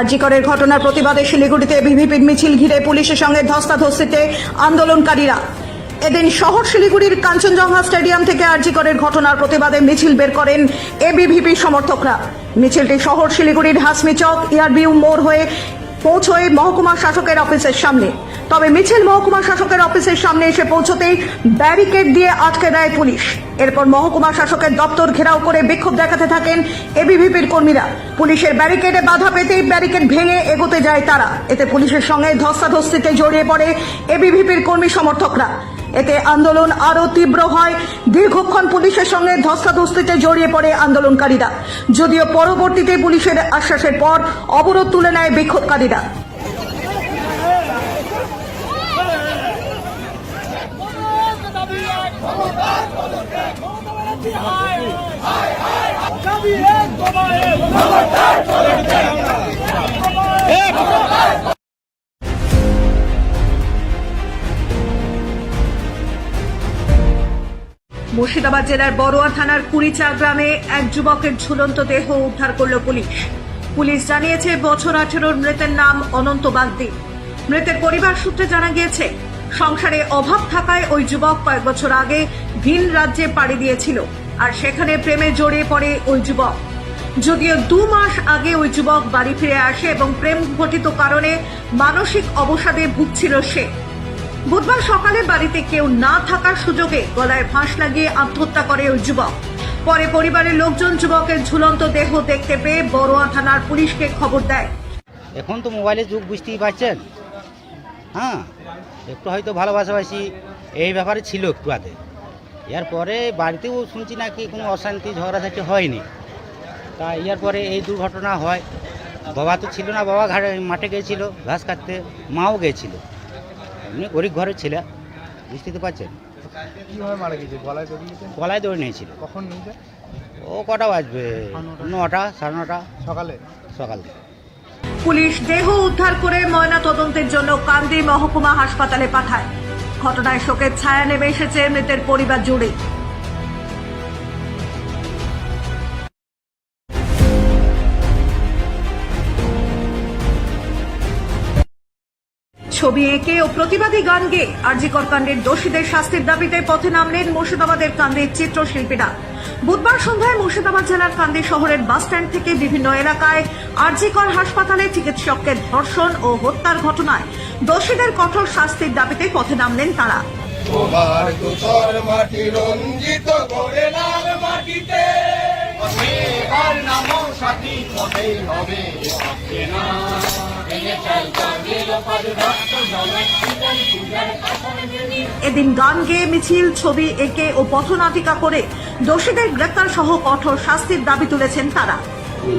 আরজিকরের ঘটনার প্রতিবাদে শিলিগুড়িতে বিভিপির মিছিল ঘিরে পুলিশের সঙ্গে ধস্তাধস্তিতে আন্দোলনকারীরা। এদিন শহর শিলিগুড়ির কাঞ্চনজঙ্ঘা স্টেডিয়াম থেকে আরজিকরের ঘটনার প্রতিবাদে মিছিল বের করেন এবিভিপি সমর্থকরা। মিছিলটি শহর শিলিগুড়ির হাসমি চক ইয়ারবিউ মোড় হয়ে পৌঁছয় মহকুমা শাসকের অফিসের সামনে। তবে মিছিল মহকুমা শাসকের অফিসের সামনে এসে পৌঁছতেই ব্যারিকেড দিয়ে আটকে দেয় পুলিশ। এরপর মহকুমা শাসকের দপ্তর ঘেরাও করে বিক্ষোভ দেখাতে থাকেন এবিভিপির কর্মীরা। পুলিশের ব্যারিকেডে বাধা পেতেই ব্যারিকেড ভেঙে এগোতে যায় তারা। এতে পুলিশের সঙ্গে ধস্তাধস্তিতে জড়িয়ে পড়ে এবিভিপির কর্মী সমর্থকরা। এতে আন্দোলন আরও তীব্র হয় দীর্ঘক্ষণ পুলিশের সঙ্গে ধস্তাধস্তিতে জড়িয়ে পড়ে আন্দোলনকারীরা যদিও পরবর্তীতে পুলিশের আশ্বাসের পর অবরোধ তুলে নেয় বিক্ষোভকারীরা মুর্শিদাবাদ জেলার বড়ুয়া থানার কুড়িচা গ্রামে এক যুবকের ঝুলন্ত দেহ উদ্ধার করল পুলিশ। পুলিশ জানিয়েছে, বছর আঠেরোর মৃতের নাম অনন্ত বাগদি। মৃতের পরিবার সূত্রে জানা গিয়েছে, সংসারে অভাব থাকায় ওই যুবক কয়েক বছর আগে ভিন রাজ্যে পাড়ি দিয়েছিল আর সেখানে প্রেমে জড়িয়ে পড়ে ওই যুবক। যদিও দু মাস আগে ওই যুবক বাড়ি ফিরে আসে এবং প্রেম ঘটিত কারণে মানসিক অবসাদে ভুগছিল সে। বুধবার সকালে বাড়িতে কেউ না থাকার সুযোগে গলায় ফাঁস লাগিয়ে আত্মহত্যা করে ওই যুবক। পরে পরিবারের লোকজন যুবকের ঝুলন্ত দেহ দেখতে পেয়ে বড়ুয়া থানার পুলিশকে খবর দেয়। এখন তো মোবাইলের যুগ, বুঝতেই পারছেন? হ্যাঁ একটু হয়তো ভালোবাসাবাসি এই ব্যাপারে ছিল একটু আগে। এর পরে বাড়িতেও শুনছি নাকি কোনো অশান্তি, ঝগড়াঝাটি হয়নি। তা এর পরে এই দুর্ঘটনা হয়। বাবা তো ছিল না, বাবা ঘাটে মাঠে গিয়েছিল ঘাস কাটতে, মাও গিয়েছিল এমনি গরিব ঘরের ছেলে বুঝতে তো পারছেন? কীভাবে মারা গেছে? গলায় দৌড়ে নিয়েছিল। কখন নিয়েছে? ও কটা বাজবে? নটা। সাড়ে নটা? সকালে? সকালে। পুলিশ দেহ উদ্ধার করে ময়না তদন্তের জন্য কান্দি মহকুমা হাসপাতালে পাঠায়। ঘটনায় শোকের ছায়া নেমে এসেছে মৃতের পরিবার জুড়ে। ছবি এঁকে ও প্রতিবাদী গান গেয়ে আরজিকর কাণ্ডের দোষীদের শাস্তির দাবিতে পথে নামলেন মুর্শিদাবাদের কান্দির চিত্রশিল্পীরা। বুধবার সন্ধ্যায় মুর্শিদাবাদ জেলার কান্দি শহরের বাসস্ট্যান্ড থেকে বিভিন্ন এলাকায় আরজিকর হাসপাতালে চিকিৎসককে ধর্ষণ ও হত্যার ঘটনায় দোষীদের কঠোর শাস্তির দাবিতে পথে নামলেন তারা। তোমার মাটি রঞ্জিত করে লাল মাটিতে। সাথী হবে। এদিন গান গেয়ে মিছিল, ছবি, এঁকে ও পথনাটিকা করে দোষীদের গ্রেপ্তার সহ কঠোর শাস্তির দাবি তুলেছেন তারা।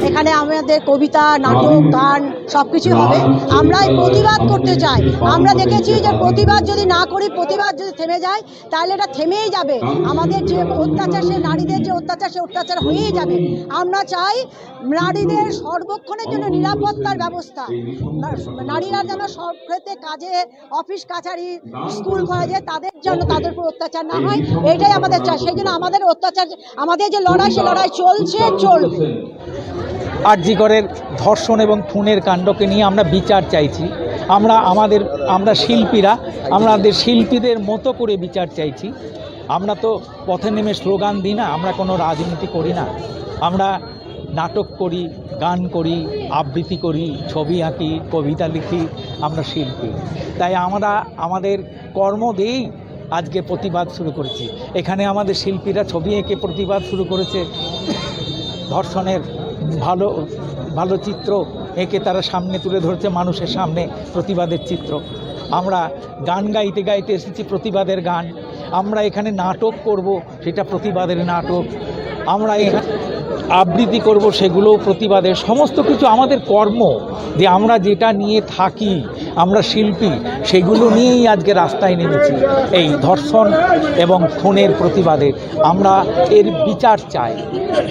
এখানে আমাদের কবিতা নাটক গান সব কিছু হবে। আমরা প্রতিবাদ করতে চাই। আমরা দেখেছি যে প্রতিবাদ যদি না করি প্রতিবাদ যদি থেমে যায় তাহলে এটা থেমেই যাবে। আমাদের যে অত্যাচার সে নারীদের যে অত্যাচার সে অত্যাচার হয়েই যাবে। আমরা চাই নারীদের সর্বক্ষণের জন্য নিরাপত্তার ব্যবস্থা। নারীরা যেন সব ক্ষেত্রে কাজে অফিস কাছারি স্কুল কলেজে তাদের জন্য তাদের উপর অত্যাচার না হয়। এটাই আমাদের চাই। সেই জন্য আমাদের অত্যাচার আমাদের যে লড়াই সে লড়াই চলছে চলবে। আরজিকরের ধর্ষণ এবং খুনের কাণ্ডকে নিয়ে আমরা বিচার চাইছি। আমরা আমাদের, আমরা শিল্পীরা, আমাদের শিল্পীদের মতো করে বিচার চাইছি। আমরা তো পথে নেমে স্লোগান দিই না, আমরা কোনো রাজনীতি করি না। আমরা নাটক করি, গান করি, আবৃত্তি করি, ছবি আঁকি, কবিতা লিখি, আমরা শিল্পী। তাই আমরা, আমাদের কর্ম দিয়েই আজকে প্রতিবাদ শুরু করেছি। এখানে আমাদের শিল্পীরা ছবি এঁকে প্রতিবাদ শুরু করেছে ধর্ষণের ভালো ভালো চিত্র এঁকে তারা সামনে তুলে ধরছে মানুষের সামনে প্রতিবাদের চিত্র। আমরা গান গাইতে গাইতে এসেছি প্রতিবাদের গান। আমরা এখানে নাটক করব, সেটা প্রতিবাদের নাটক। আমরা এখানে আবৃত্তি করব সেগুলো প্রতিবাদে। সমস্ত কিছু আমাদের কর্ম যে আমরা যেটা নিয়ে থাকি, আমরা শিল্পী, সেগুলো নিয়েই আজকে রাস্তায় নেমেছি। এই ধর্ষণ এবং খুনের প্রতিবাদে আমরা এর বিচার চাই।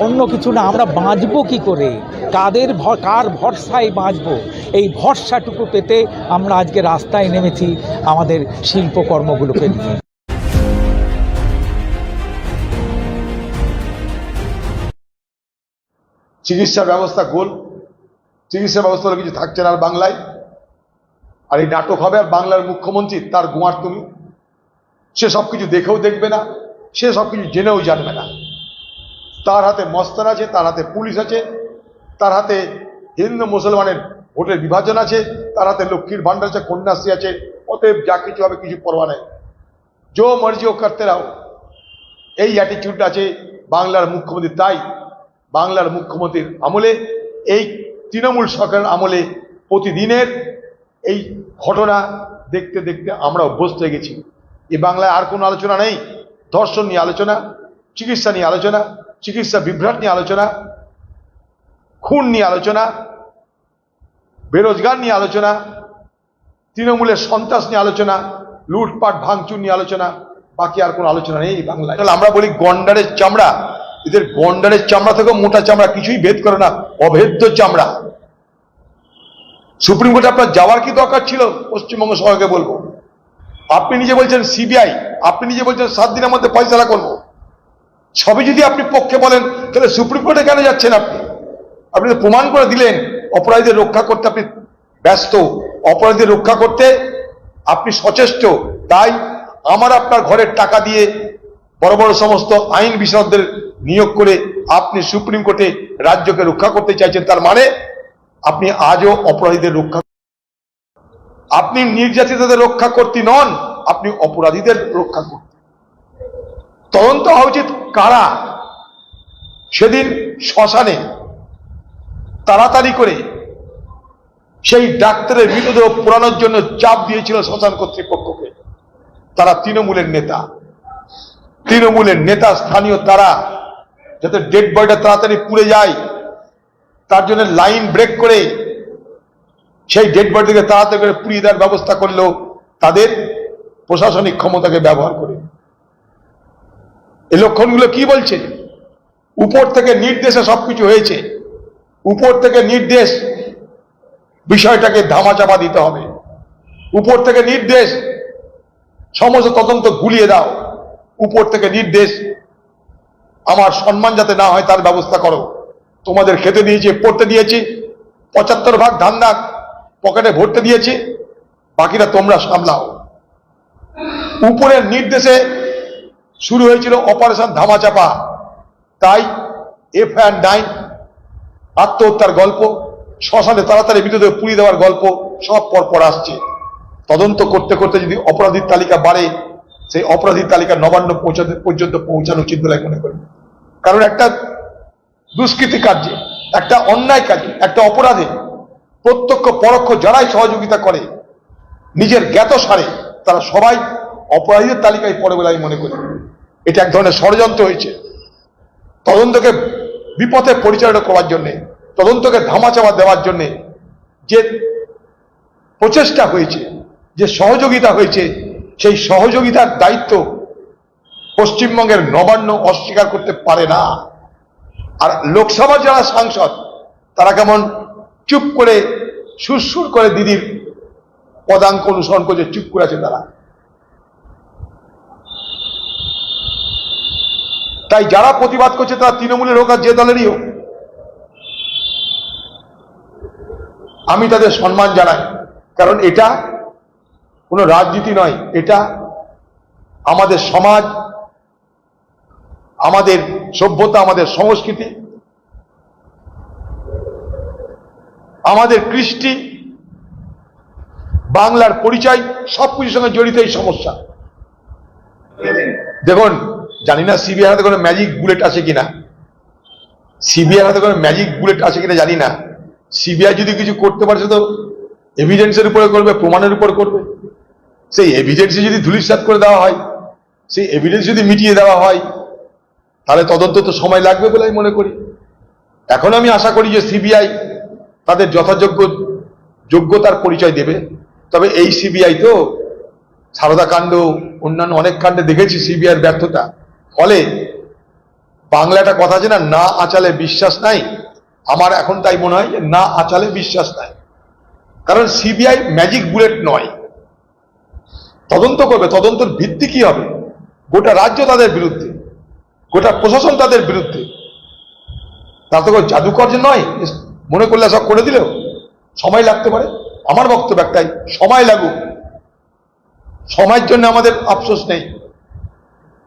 অন্য কিছু না, আমরা বাঁচবো কি করে? কাদের কার ভরসায় বাঁচবো? এই ভরসাটুকু পেতে আমরা আজকে রাস্তায় নেমেছি আমাদের শিল্পকর্মগুলোকে নিয়ে। চিকিৎসা ব্যবস্থা গোল। চিকিৎসা ব্যবস্থা কিছু থাকছে না আর বাংলায়। আর এই নাটক হবে আর বাংলার মুখ্যমন্ত্রী, তার গুয়ার তুমি। সে সব কিছু দেখেও দেখবে না, সে সব কিছু জেনেও জানবে না। তার হাতে মস্তান আছে, তার হাতে পুলিশ আছে, তার হাতে হিন্দু মুসলমানের ভোটের বিভাজন আছে, তার হাতে লক্ষ্মীর ভান্ডার আছে, কন্যাশ্রী আছে, অতএব যা কিছু হবে কিছু পরোয়া নেই। জো মর্জি ও রাও। এই অ্যাটিটিউড আছে বাংলার মুখ্যমন্ত্রী তাই বাংলার মুখ্যমন্ত্রীর আমলে, এই তৃণমূল সরকারের আমলে প্রতিদিনের এই ঘটনা দেখতে দেখতে আমরা অভ্যস্ত হয়ে গেছি। এ বাংলায় আর কোনো আলোচনা নেই। ধর্ষণ নিয়ে আলোচনা, চিকিৎসা নিয়ে আলোচনা, চিকিৎসা বিভ্রাট নিয়ে আলোচনা, খুন নিয়ে আলোচনা, বেরোজগার নিয়ে আলোচনা, তৃণমূলের সন্ত্রাস নিয়ে আলোচনা, লুটপাট, ভাঙচুর নিয়ে আলোচনা, বাকি আর কোনো আলোচনা নেই বাংলায়। তাহলে আমরা বলি গন্ডারের চামড়া। এদের গন্ডারের চামড়া থেকে মোটা চামড়া কিছুই ভেদ করে না, অভেদ্য চামড়া। সুপ্রিম কোর্টে আপনার যাওয়ার কি দরকার ছিল? পশ্চিমবঙ্গ সরকারকে বলব। আপনি নিজে বলছেন সিবিআই আপনি নিজে বলছেন সাত দিনের মধ্যে ফয়সলা করব সবই যদি আপনি পক্ষে বলেন, তাহলে সুপ্রিম কোর্টে কেন যাচ্ছেন আপনি? আপনি প্রমাণ করে দিলেন, অপরাধীদের রক্ষা করতে আপনি ব্যস্ত। অপরাধীদের রক্ষা করতে আপনি সচেষ্ট। তাই আমার আপনার ঘরের টাকা দিয়ে বড় বড় সমস্ত আইন বিশারদদের নিয়োগ করে আপনি সুপ্রিম কোর্টে রাজ্যকে রক্ষা করতে চাইছেন, তার মানে আপনি আজও অপরাধীদের রক্ষা আপনি নির্যাতিতদের রক্ষা করতে নন, আপনি অপরাধীদের রক্ষা করতে। তদন্ত হওয়া উচিত কারা? সেদিন শ্মশানে তাড়াতাড়ি করে সেই ডাক্তারের মৃতদেহ পোড়ানোর জন্য চাপ দিয়েছিল শ্মশান কর্তৃপক্ষকে। তারা তৃণমূলের নেতা। তৃণমূলের নেতা, স্থানীয় তারা, যাতে ডেড বডিটা তাড়াতাড়ি পুড়ে যায়, তার জন্য লাইন ব্রেক করে সেই ডেড বডিকে তাড়াতাড়ি করে পুড়িয়ে দেওয়ার ব্যবস্থা করল তাদের প্রশাসনিক ক্ষমতাকে ব্যবহার করে। এই লক্ষণগুলো কি বলছে? উপর থেকে নির্দেশে সবকিছু হয়েছে। উপর থেকে নির্দেশ বিষয়টাকে ধামাচাপা দিতে হবে। উপর থেকে নির্দেশ সমস্ত তদন্ত গুলিয়ে দাও। উপর থেকে নির্দেশ, আমার সম্মান যাতে না হয় তার ব্যবস্থা করো। তোমাদের খেতে দিয়েছি, পড়তে দিয়েছি, পঁচাত্তর ভাগ ধান্দা পকেটে ভরতে দিয়েছি বাকিরা তোমরা সামলাও। উপরের নির্দেশে শুরু হয়েছিল অপারেশন ধামাচাপা। তাই এফ অ্যান্ড নাইন আত্মহত্যার গল্প, শ্মশানে তাড়াতাড়ি মৃতদেহ পুড়িয়ে দেওয়ার গল্প, সব পরপর আসছে। তদন্ত করতে করতে যদি অপরাধীর তালিকা বাড়ে সেই অপরাধীর তালিকা নবান্ন পৌঁছাতে পর্যন্ত পৌঁছানো উচিত বলে মনে করি। কারণ একটা দুষ্কৃতি কার্যে, একটা অন্যায় কাজে একটা অপরাধে প্রত্যক্ষ, পরোক্ষ যারাই সহযোগিতা করে, নিজের জ্ঞাত সারে, তারা সবাই অপরাধীদের তালিকায় পড়ে বলে আমি মনে করি। এটা এক ধরনের ষড়যন্ত্র হয়েছে। তদন্তকে বিপথে পরিচালনা করার জন্যে, তদন্তকে ধামাচাপা দেওয়ার জন্যে যে প্রচেষ্টা হয়েছে, যে সহযোগিতা হয়েছে সেই সহযোগিতার দায়িত্ব পশ্চিমবঙ্গের নবান্ন অস্বীকার করতে পারে না। আর লোকসভার যারা সাংসদ, তারা কেমন চুপ করে, সুরসুর করে দিদির পদাঙ্ক অনুসরণ করছে, চুপ করে আছে তারা। তাই যারা প্রতিবাদ করছে, তারা তৃণমূলের হোক আর যে দলেরই হোক, আমি তাদের সম্মান জানাই। কারণ এটা কোনো রাজনীতি নয়, এটা আমাদের সমাজ, আমাদের সভ্যতা, আমাদের সংস্কৃতি, আমাদের কৃষ্টি, বাংলার পরিচয়, সবকিছুর সঙ্গে জড়িত এই সমস্যা। দেখুন, জানি না সিবিআই হাতে কোনো ম্যাজিক বুলেট আছে কিনা। সিবিআই হাতে কোনো ম্যাজিক বুলেট আছে কিনা জানি না। সিবিআই যদি কিছু করতে পারছে তো এভিডেন্সের উপরে করবে, প্রমাণের উপর করবে। সেই এভিডেন্সে যদি ধুলিসাৎ করে দেওয়া হয়, সেই এভিডেন্স যদি মিটিয়ে দেওয়া হয়, তাহলে তদন্ত তো সময় লাগবে বলে আমি মনে করি। এখন আমি আশা করি যে সিবিআই তাদের যথাযোগ্য যোগ্যতার পরিচয় দেবে। তবে এই সিবিআই তো সারদা কাণ্ড, অন্যান্য অনেক কাণ্ডে দেখেছি সিবিআইয়ের ব্যর্থতা। ফলে বাংলাটা কথা আছে না না আচালে বিশ্বাস নাই, আমার এখন তাই মনে হয় যে না আচালে বিশ্বাস নাই। কারণ সিবিআই ম্যাজিক বুলেট নয়। তদন্ত করবে, তদন্তের ভিত্তি কি হবে? গোটা রাজ্য তাদের বিরুদ্ধে, গোটা প্রশাসন তাদের বিরুদ্ধে। তা তো জাদুকর যে নয় মনে করলে সব করে দিলেও সময় লাগতে পারে। আমার বক্তব্য একটাই, সময় লাগুক। সময়ের জন্য আমাদের আফসোস নেই।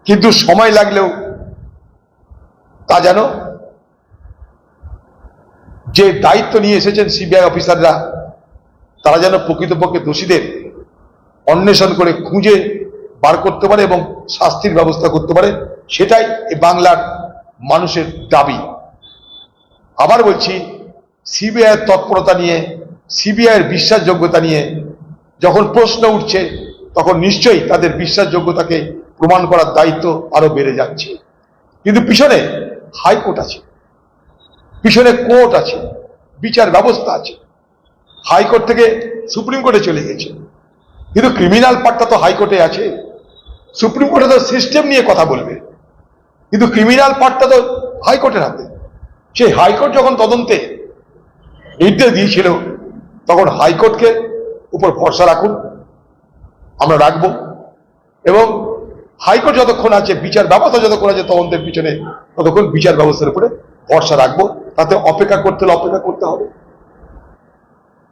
কিন্তু সময় লাগলেও তা যেন যে দায়িত্ব নিয়ে এসেছেন সিবিআই অফিসাররা, তারা যেন প্রকৃতপক্ষে দোষীদের অন্বেষণ করে খুঁজে বার করতে পারে এবং শাস্তির ব্যবস্থা করতে পারে, সেটাই এই বাংলার মানুষের দাবি। আবার বলছি সিবিআইয়ের তৎপরতা নিয়ে সিবিআইয়ের বিশ্বাসযোগ্যতা নিয়ে যখন প্রশ্ন উঠছে, তখন নিশ্চয়ই তাদের বিশ্বাসযোগ্যতাকে প্রমাণ করার দায়িত্ব আরও বেড়ে যাচ্ছে। কিন্তু পিছনে হাইকোর্ট আছে, পিছনে কোর্ট আছে, বিচার ব্যবস্থা আছে। হাইকোর্ট থেকে সুপ্রিম কোর্টে চলে গেছে। কিন্তু ক্রিমিনাল পার্টটা তো হাইকোর্টে আছে। সুপ্রিম কোর্টে তো সিস্টেম নিয়ে কথা বলবে। কিন্তু ক্রিমিনাল পার্টটা তো হাইকোর্টের হাতে। সেই হাইকোর্ট যখন তদন্তে নির্দেশ দিয়েছিল তখন হাইকোর্টকে উপর ভরসা রাখুন। আমরা রাখব। এবং হাইকোর্ট যতক্ষণ আছে বিচার ব্যবস্থা যতক্ষণ আছে তদন্তের পিছনে ততক্ষণ বিচার ব্যবস্থার উপরে ভরসা রাখব। তাতে অপেক্ষা করতে হলে অপেক্ষা করতে হবে।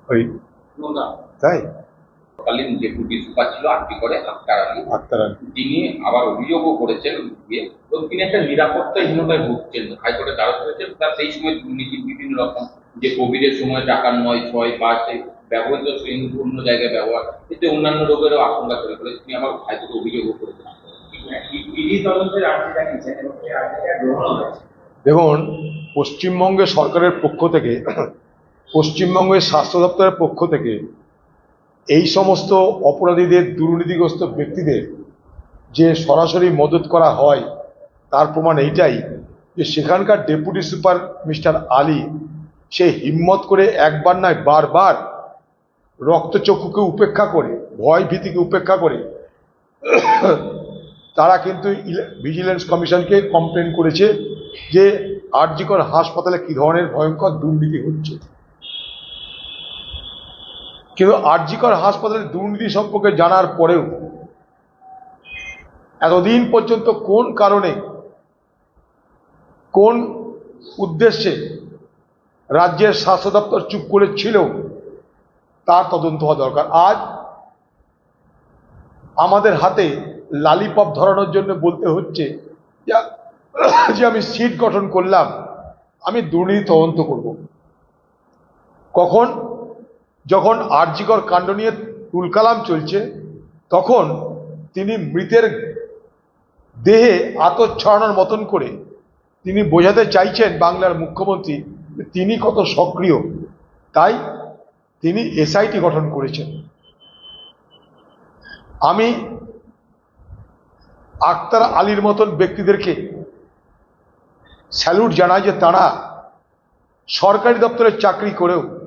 ওই তাই? তৎকালীন ডেপুটি সুপার ছিল আটটি করে আক্তার আলী। আক্তার আলী। তিনি আবার অভিযোগও করেছেন তো তিনি একটা নিরাপত্তাহীনতায় ভুগছেন। হাইকোর্টে দ্বারস্থ হয়েছেন। তার সেই সময় দুর্নীতির বিভিন্ন রকম যে কোভিডের সময় টাকার নয় ছয় পাঁচ ব্যবহৃত অন্য জায়গায় ব্যবহার এতে অন্যান্য রোগেরও আশঙ্কা করে তিনি আবার হাইকোর্টে অভিযোগও করেছেন। দেখুন পশ্চিমবঙ্গের সরকারের পক্ষ থেকে পশ্চিমবঙ্গের স্বাস্থ্য দপ্তরের পক্ষ থেকে এই সমস্ত অপরাধীদের, দুর্নীতিগ্রস্ত ব্যক্তিদের যে সরাসরি মদত করা হয়, তার প্রমাণ এইটাই যে সেখানকার ডেপুটি সুপার মিস্টার আলী, সে হিম্মত করে একবার নয়, বারবার রক্তচক্ষুকে উপেক্ষা করে ভয় ভীতিকে উপেক্ষা করে তারা কিন্তু ভিজিলেন্স কমিশনকে কমপ্লেন করেছে যে আরজিকর হাসপাতালে কি ধরনের ভয়ঙ্কর দুর্নীতি হচ্ছে। কিন্তু আরজিকর হাসপাতালের দুর্নীতি সম্পর্কে জানার পরেও এতদিন পর্যন্ত কোন কারণে, কোন উদ্দেশ্যে রাজ্যের স্বাস্থ্য দপ্তর চুপ করে ছিল, তার তদন্ত হওয়া দরকার। আজ আমাদের হাতে লালিপপ ধরানোর জন্য বলতে হচ্ছে যে আমি সিট গঠন করলাম, আমি দুর্নীতি তদন্ত করব। কখন? যখন আরজিকর কাণ্ড নিয়ে তুলকালাম চলছে, তখন তিনি মৃতের দেহে আতর ছড়ানোর মতন করে তিনি বোঝাতে চাইছেন বাংলার মুখ্যমন্ত্রী তিনি কত সক্রিয়। তাই তিনি এসআইটি গঠন করেছেন। আমি আক্তার আলীর মতন ব্যক্তিদেরকে স্যালুট জানাই যে তারা সরকারি দপ্তরের চাকরি করেও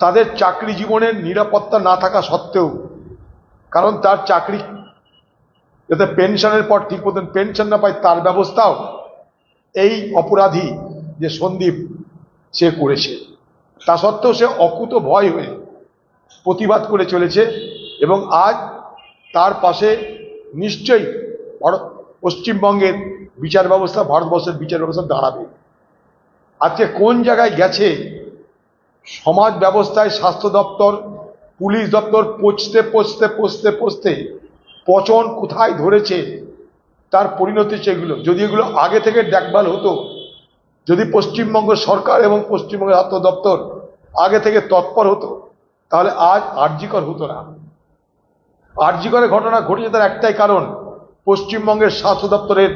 তাদের চাকরি জীবনের নিরাপত্তা না থাকা সত্ত্বেও, কারণ তার চাকরি যাতে পেনশনের পর ঠিক মতন পেনশন না পায় তার ব্যবস্থাও এই অপরাধী যে সন্দীপ, সে করেছে। তা সত্ত্বেও সে অকুত ভয় হয়ে প্রতিবাদ করে চলেছে এবং আজ তার পাশে নিশ্চয়ই পশ্চিমবঙ্গের বিচার ব্যবস্থা, ভারতবর্ষের বিচার ব্যবস্থা দাঁড়াবে। আজকে কোন জায়গায় গেছে সমাজ ব্যবস্থায় স্বাস্থ্য দপ্তর, পুলিশ দপ্তর পচতে পচতে পচতে পচতে পচন কোথায় ধরেছে, তার পরিণতি সেগুলো যদি এগুলো আগে থেকে দেখভাল হতো, যদি পশ্চিমবঙ্গ সরকার এবং পশ্চিমবঙ্গের স্বাস্থ্য দপ্তর আগে থেকে তৎপর হতো, তাহলে আজ আর্যিকর হতো না। আর্যিকরের ঘটনা ঘটেছে তার একটাই কারণ, পশ্চিমবঙ্গের স্বাস্থ্য দপ্তরের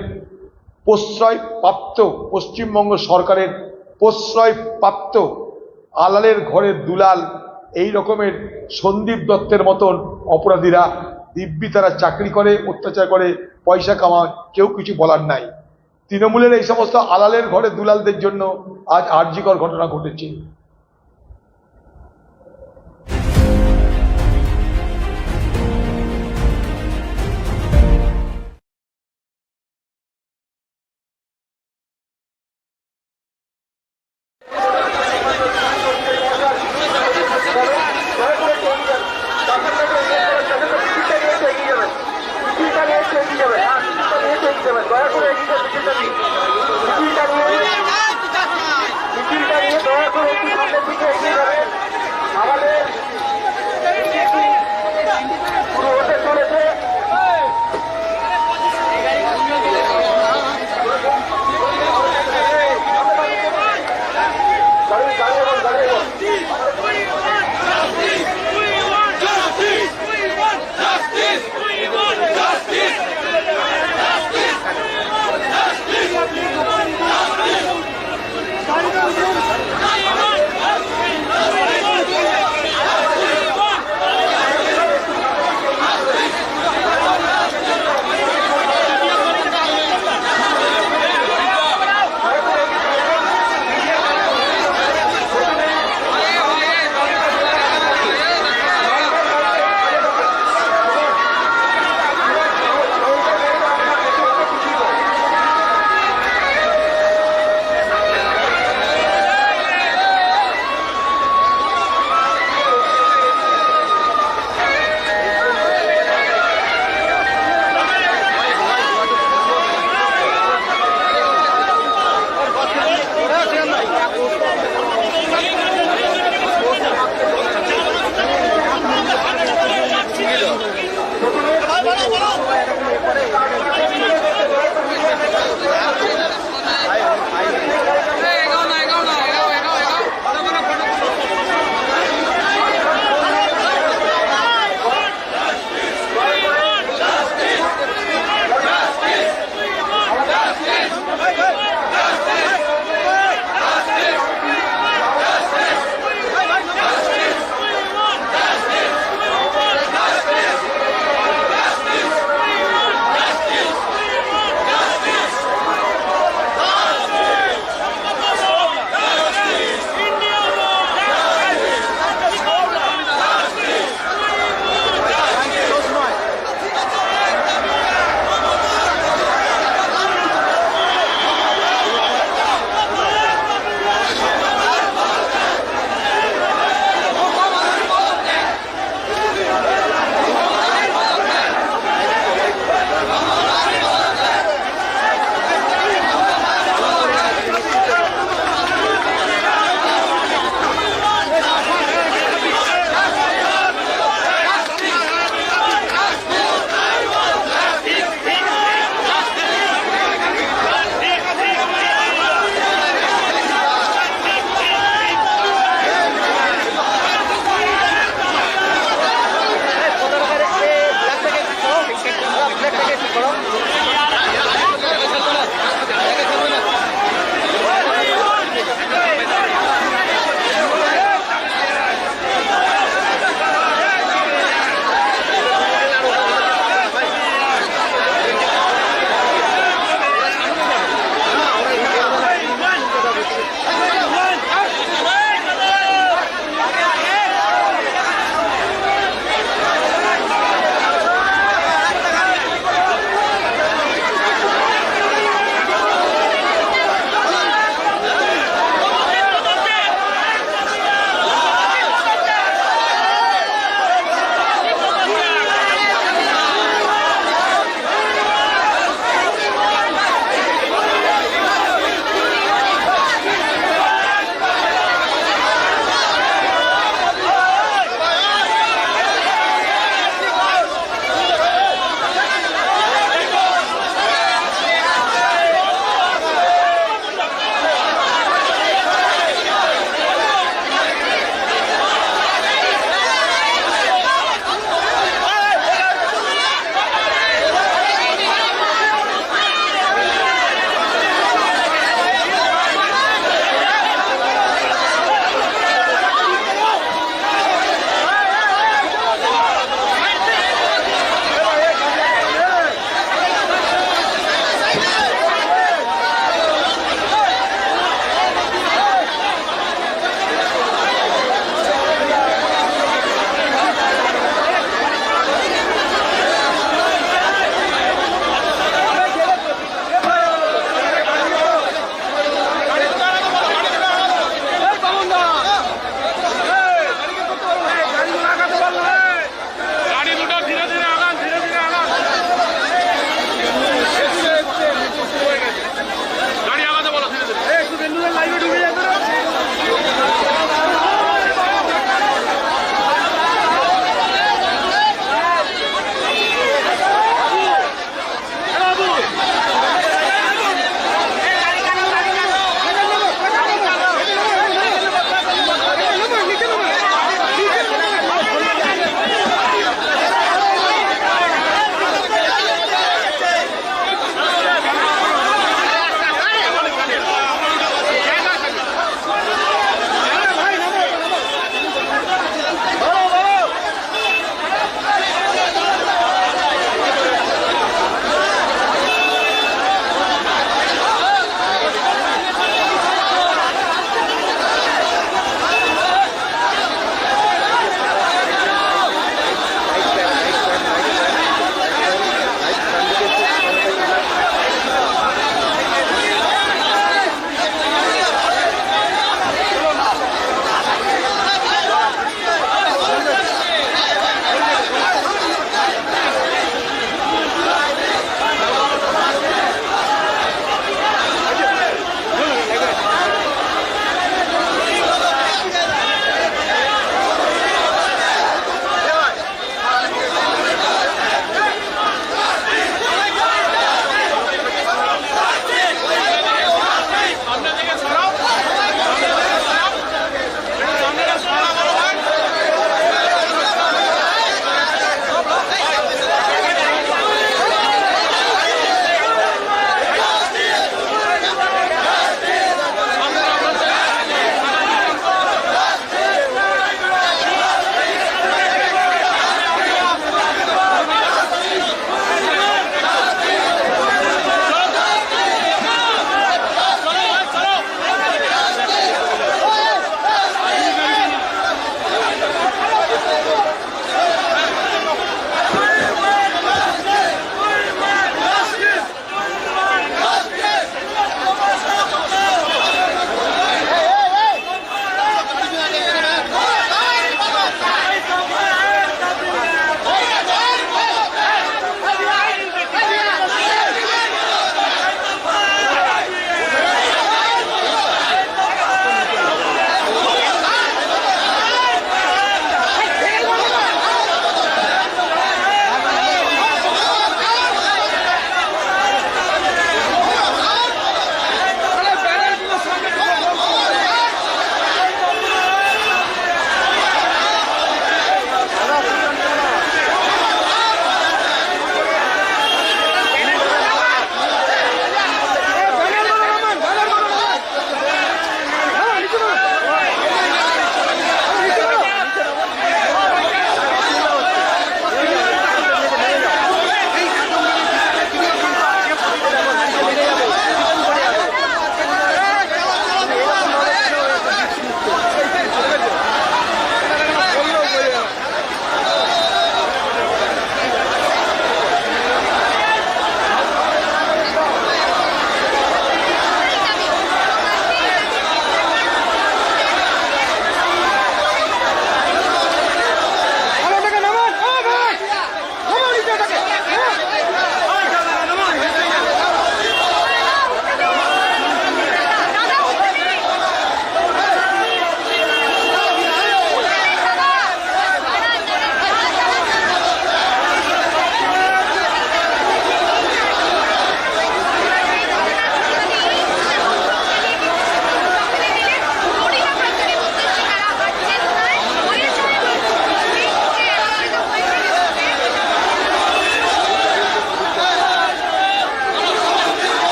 প্রশ্রয় প্রাপ্ত পশ্চিমবঙ্গ সরকারের প্রশ্রয় প্রাপ্ত আলালের ঘরের দুলাল, এই রকমের সন্দীপ দত্তের মতন অপরাধীরা দিব্যি তারা চাকরি করে, অত্যাচার করে, পয়সা কামায়, কেউ কিছু বলার নাই। তৃণমূলের এই সমস্ত আলালের ঘরে দুলালদের জন্য আজ আর্যিকর ঘটনা ঘটেছে। করে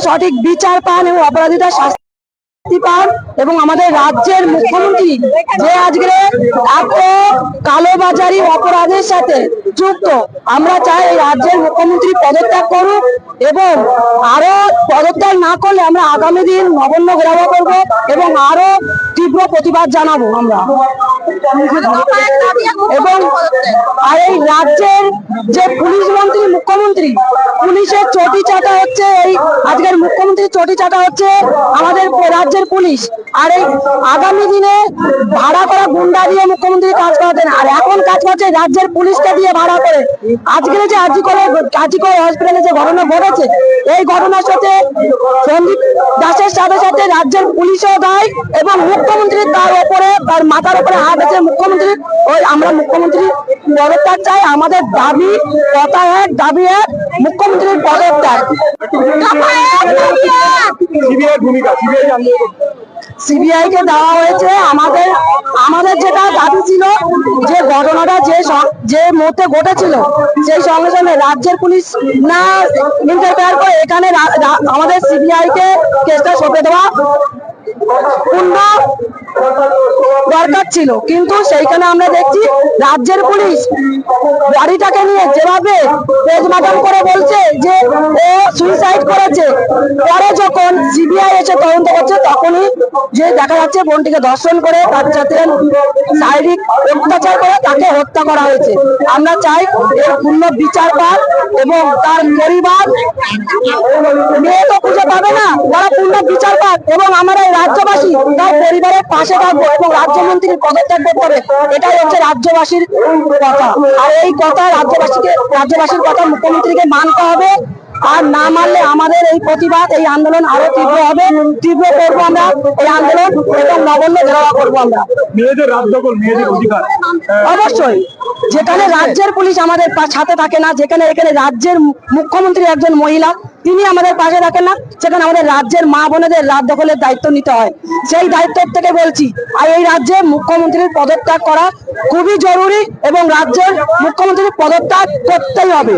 সঠিক বিচার পান এবং অপরাধীদের শাস্তি পান। এবং আমাদের রাজ্যের মুখ্যমন্ত্রী যে আজকে এত কালোবাজারি অপরাধের সাথে যুক্ত, আমরা চাই রাজ্যের মুখ্যমন্ত্রী পদত্যাগ করুক এবং আরও পদত্যাগ না করলে আমরা আগামী দিন নগণ্য ঘেরাও করব এবং আরও তীব্র প্রতিবাদ জানাব আমরা। এবং আর এই রাজ্যের যে পুলিশ মন্ত্রী, মুখ্যমন্ত্রী, পুলিশের চটি চাটা হচ্ছে এই, আজকের মুখ্যমন্ত্রীর চটি চাটা হচ্ছে আমাদের রাজ্যের পুলিশ। আর এই আগামী দিনে ভাড়া করা গুন্ডা দিয়ে মুখ্যমন্ত্রী কাজ করাতেন। আর এখন কাজ করছে রাজ্যের পুলিশকে দিয়ে ভাড়া করে। আজকের যে আজি করে আজি করে হসপিটালে যে ঘটনা ঘটেছে, এই ঘটনার সাথে সন্দীপ দাসের সাথে সাথে রাজ্যের পুলিশও দায় এবং মুখ্যমন্ত্রী তার ওপরে তার মাথার উপরে হাত আছে। মুখ্যমন্ত্রী, ওই আমরা মুখ্যমন্ত্রী পদত্যাগ চাই। আমাদের দাবি কথা এক দাবি এক, মুখ্যমন্ত্রীর পদত্যাগ। ভূমিকা সিবিআই কে দেওয়া হয়েছে। আমাদের আমাদের যেটা দাবি ছিল যে ঘটনাটা যে যে মুহূর্তে ঘটেছিল, সেই সঙ্গে সঙ্গে রাজ্যের পুলিশ না ইন্টারফেয়ার করে, এখানে আমাদের সিবিআই কে কেসটা সঁপে দেওয়া দরকার ছিল, কিন্তু সেইখানে আমরা দেখছি রাজ্যের পুলিশ গাড়িটাকে নিয়ে যেভাবে পোস্টমর্টম করে বলছে যে ও সুইসাইড করেছে। পরে যখন সিবিআই এসে তদন্ত করছে, তখনই যে দেখা যাচ্ছে বোনটিকে ধর্ষণ করে, তার সাথে শারীরিক অত্যাচার করে তাকে হত্যা করা হয়েছে। আমরা চাই এর পূর্ণ বিচার পাক এবং তার পরিবার মেয়ে তো খুঁজে পাবে না যারা পূর্ণ বিচার পাক এবং আমরা রাজ্যবাসী, তার পরিবারের পাশে থাকব এবং রাজ্যমন্ত্রীর পদত্যাগ করতে হবে। এটাই হচ্ছে রাজ্যবাসীর কথা। আর এই কথা রাজ্যবাসীকে, রাজ্যবাসীর কথা মুখ্যমন্ত্রীকে মানতে হবে। আর না মানলে আমাদের এই প্রতিবাদ এই আন্দোলন আরও তীব্র হবে। তীব্র করব আমরা এই আন্দোলন এবং নগণ্য ঘেরাওয়া করব আমরা। মেয়েদের রাত দখল মেয়েদের অধিকার। অবশ্যই যেখানে রাজ্যের পুলিশ আমাদের সাথে থাকে না যেখানে এখানে রাজ্যের মুখ্যমন্ত্রী একজন মহিলা তিনি আমাদের পাশে থাকেন না সেখানে আমাদের রাজ্যের মা বোনেদের রাত দখলের দায়িত্ব নিতে হয়। সেই দায়িত্ব থেকে বলছি আর এই রাজ্যে মুখ্যমন্ত্রীর পদত্যাগ করা খুবই জরুরি এবং রাজ্যের মুখ্যমন্ত্রীর পদত্যাগ করতেই হবে।